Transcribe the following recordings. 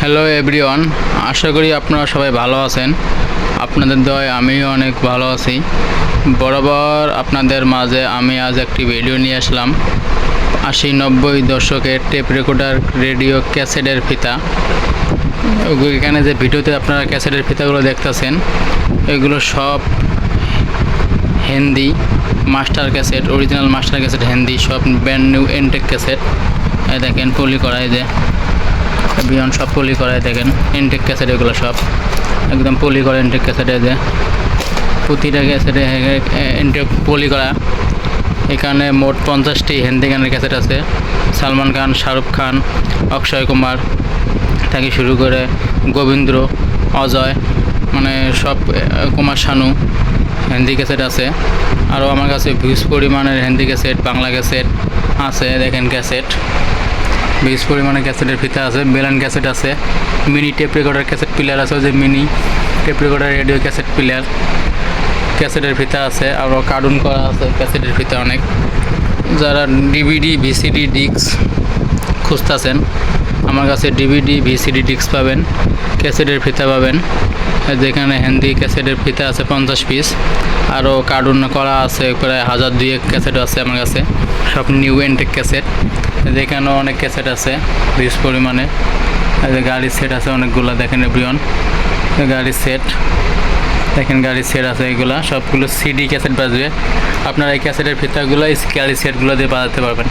Hello everyone আশা করি আপনারা সবাই ভালো আছেন। আপনাদের দয় আমিও অনেক ভালো আছি। বরাবর আপনাদের মাঝে আমি আজ একটি ভিডিও নিয়ে আসলাম। আশি নব্বই দশকের টেপ রেকর্ডার রেডিও ক্যাসেটের ফিতা। এখানে যে ভিডিওতে আপনারা ক্যাসেটের ফিতাগুলো দেখতেছেন, এগুলো সব Hindi master cassette original master cassette Hindi, সব ব্র্যান্ড নিউ এনটেক ক্যাসেট দেখেন, পলি করা এই যে। বিয়ন সব পলি করায় দেখেন ইনটেক ক্যাসেট এগুলো সব। একদম পলি করা ইনটেক ক্যাসেটে যে। প্রতিটা ক্যাসেটে ইনটেক পলি করা। এখানে মোট পঞ্চাশটি হিন্দি গানের ক্যাসেট আছে। সালমান খান, শাহরুখ খান, অক্ষয় কুমার থেকে শুরু করে গোবিন্দ্র, অজয় মানে সব কুমার শানু হিন্দি ক্যাসেট আছে। আরও আমার কাছে ভিউজ পরিমাণের হিন্দি ক্যাসেট বাংলা ক্যাসেট আছে, দেখেন ক্যাসেট বেশ পরিমাণে ক্যাসেটের ফিতা আছে বেলান ক্যাসেট আছে, mini tape recorder cassette player আছে যে mini tape recorder, radio cassette player. ক্যাসেটের ফিতা আছে আরও কার্টুন করা আছে ক্যাসেটের ফিতা অনেক। যারা ডিভিডি ভিসিডি ডিস্ক খুঁজতেছেন। আমার কাছে ডিভিডি, ভিসিডি ডিস্ক পাবেন, ক্যাসেটের ফিতা পাবেন। যেখানে হিন্দি ক্যাসেটের ফিতা আছে পঞ্চাশ পিস। আরও কার্টুন করা আছে, প্রায় হাজার দুয়েক ক্যাসেট আছে আমার কাছে। সব নিউ এন্টেক ক্যাসেট। যেখানেও অনেক ক্যাসেট আছে বেশ পরিমাণে। গাড়ির সেট আছে অনেকগুলো, দেখেন এভরিওয়ান। গাড়ির সেট, দেখেন গাড়ির সেট আছে এগুলা, সবগুলো সিডি ক্যাসেট বাজবে। আপনারা এই ক্যাসেটের ফিতাগুলো গাড়ির সেটগুলো দিয়ে বাজাতে পারবেন।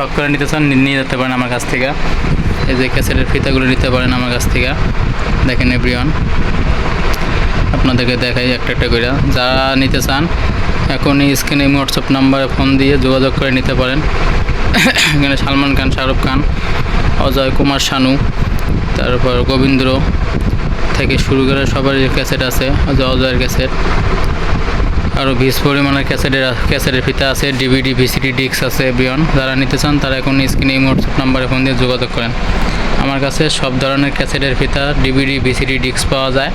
শখ করে নিতে চান নিয়ে যেতে পারেন আমার কাছ থেকে। এই যে ক্যাসেটের ফিতাগুলো নিতে পারেন আমার কাছ থেকে। দেখেন এভরিওয়ান, আপনাদেরকে দেখাই একটা একটা করে যারা নিতে চান, এখনই স্ক্রিনে হোয়াটসঅ্যাপ নাম্বারে ফোন দিয়ে যোগাযোগ করে নিতে পারেন। এখানে সালমান খান, শাহরুখ খান, অজয় কুমার শানু, তারপর গোবিন্দ্র থেকে শুরু করে সবারই ক্যাসেট আছে, অজয়, অজয়ের ক্যাসেট। আরও বিশ পরিমাণের ক্যাসেটের ক্যাসেটের ফিতা আছে ডিভিডি ভিসিডি ডিস্ক আছে বিয়ন যারা নিতে চান তারা এখন স্ক্রিনে হোয়াটসঅ্যাপ নাম্বারে ফোন দিয়ে যোগাযোগ করেন। আমার কাছে সব ধরনের ক্যাসেটের ফিতা ডিভিডি ভিসিডি ডিস্ক পাওয়া যায়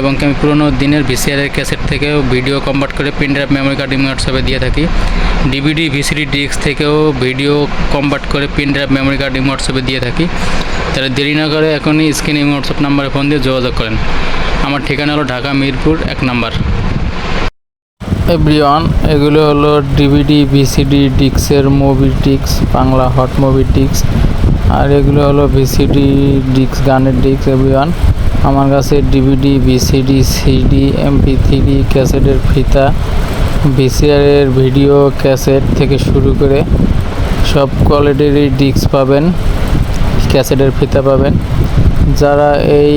এবং আমি পুরোনো দিনের ভিসিআরের ক্যাসেট থেকেও ভিডিও কনভার্ট করে পেন ড্রাইভ মেমোরি কার্ড হোয়াটসঅ্যাপে দিয়ে থাকি। ডিভিডি ভিসিডি ডিস্ক থেকেও ভিডিও কনভার্ট করে পেন ড্রাইভ মেমোরি কার্ড হোয়াটসঅ্যাপে দিয়ে থাকি। তাহলে দেরি না করে এখনই স্ক্রিনে হোয়াটসঅ্যাপ নাম্বারে ফোন দিয়ে যোগাযোগ করেন। আমার ঠিকানা হলো ঢাকা, মিরপুর, এক নাম্বার। এভরিওয়ান, এগুলো হলো ডিভিডি, ভিসিডি, ডিক্সের মুভি ডিক্স, বাংলা হট মুভি ডিক্স, আর এগুলো হলো ভিসিডি ডিক্স, গানের ডিক্স, এভরিওয়ান। আমার কাছে DVD, VCD, CD, MP three ক্যাসেটের ফিতা, ভিসিআরের ভিডিও, ক্যাসেট থেকে শুরু করে সব কোয়ালিটিরই ডিস্ক পাবেন, ক্যাসেটের ফিতা পাবেন। যারা এই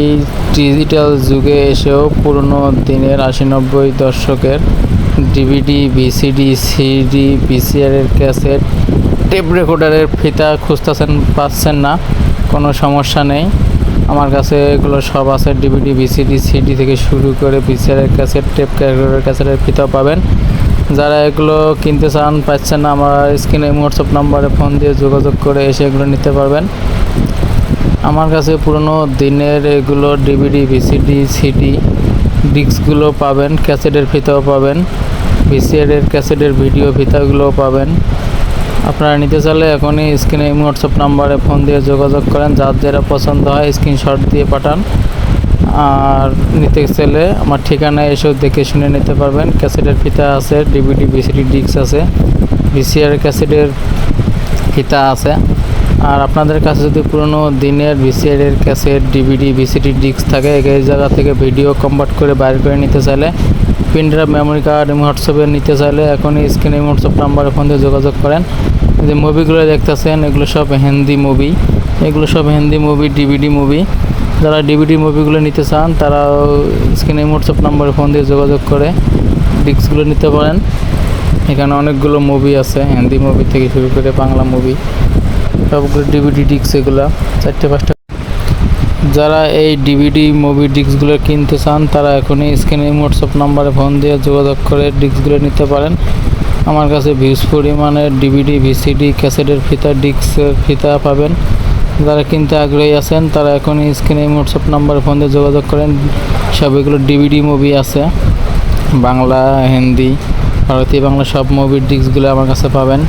ডিজিটাল যুগে এসেও পুরনো দিনের আশি নব্বই দশকের ডিভিডি ভিসিডি সিডি ভিসিআরের ক্যাসেট, টেপ রেকর্ডারের ফিতা খুঁজতেছেন, পাচ্ছেন না, কোনো সমস্যা নেই। আমার কাছে এগুলো সব আছে ডিভিডি ভিসিডি সিডি থেকে শুরু করে ভিসিআরের ক্যাসেট, টেপ রেকর্ডারের ক্যাসেটের ফিতাও পাবেন। যারা এগুলো কিনতে চান, পাচ্ছেন না, আমার স্ক্রিনে হোয়াটসঅ্যাপ নাম্বারে ফোন দিয়ে যোগাযোগ করে এসে এগুলো নিতে পারবেন। আমার কাছে পুরনো দিনের এগুলো ডিভিডি ভিসিডি সিডি ডিস্কগুলো পাবেন, ক্যাসেটের ফিতাও পাবেন ভিসিআরের ক্যাসেটের ভিডিও ফিতাগুলোও পাবেন। আপনারা নিতে চাইলে এখনই স্ক্রিনে হোয়াটসঅ্যাপ নাম্বারে ফোন দিয়ে যোগাযোগ করেন, যার যেটা পছন্দ হয় স্ক্রিনশট দিয়ে পাঠান। আর নিতে চাইলে আমার ঠিকানায় এসেও দেখে শুনে নিতে পারবেন। ক্যাসেটের ফিতা আছে, ডিভিডি ভিসিডি ডিস্ক আছে ভিসিআর ক্যাসেটের ফিতা আছে। আর আপনাদের কাছে যদি পুরনো দিনের ভিসিআরের ক্যাসেট ডিভিডি ভিসিডি ডিস্ক থাকে এই জায়গা থেকে ভিডিও কনভার্ট করে বাইর করে নিতে চাইলে পিনড্রাইভ মেমোরি কার্ড এবং হোয়াটসঅ্যাপে নিতে চাইলে এখনই স্ক্রিনে হোয়াটসঅ্যাপ নাম্বারে ফোন দিয়ে যোগাযোগ করেন। যে মুভিগুলো দেখতেছেন, এগুলো সব হিন্দি মুভি এগুলো সব হিন্দি মুভি ডিভিডি মুভি যারা ডিভিডি মুভিগুলো নিতে চান তারা স্ক্রিনে হোয়াটসঅ্যাপ নাম্বারে ফোন দিয়ে যোগাযোগ করে ডিস্কগুলো নিতে পারেন। এখানে অনেকগুলো মুভি আছে, হিন্দি মুভি থেকে শুরু করে বাংলা মুভি সবগুলো ডিভিডি ডিস্ক এগুলো, চারটে, পাঁচটা। যারা এই ডিভিডি মুভি ডিস্কগুলো কিনতে চান, তারা এখনই স্ক্রিনে হোয়াটসঅ্যাপ নাম্বারে ফোন দিয়ে যোগাযোগ করে ডিস্কগুলো নিতে পারেন। আমার কাছে ভিউজ পরিমাণের ডিভিডি ভিসিডি ক্যাসেটের ফিতা ডিস্কের ফিতা পাবেন। যারা কিনতে আগ্রহী আছেন, তারা এখনই স্ক্রিনে হোয়াটসঅ্যাপ নাম্বারে ফোন দিয়ে যোগাযোগ করেন। সব এগুলো ডিভিডি মুভি আছে। বাংলা, হিন্দি, ভারতীয়, বাংলা সব মুভির ডিস্কগুলো আমার কাছে পাবেন।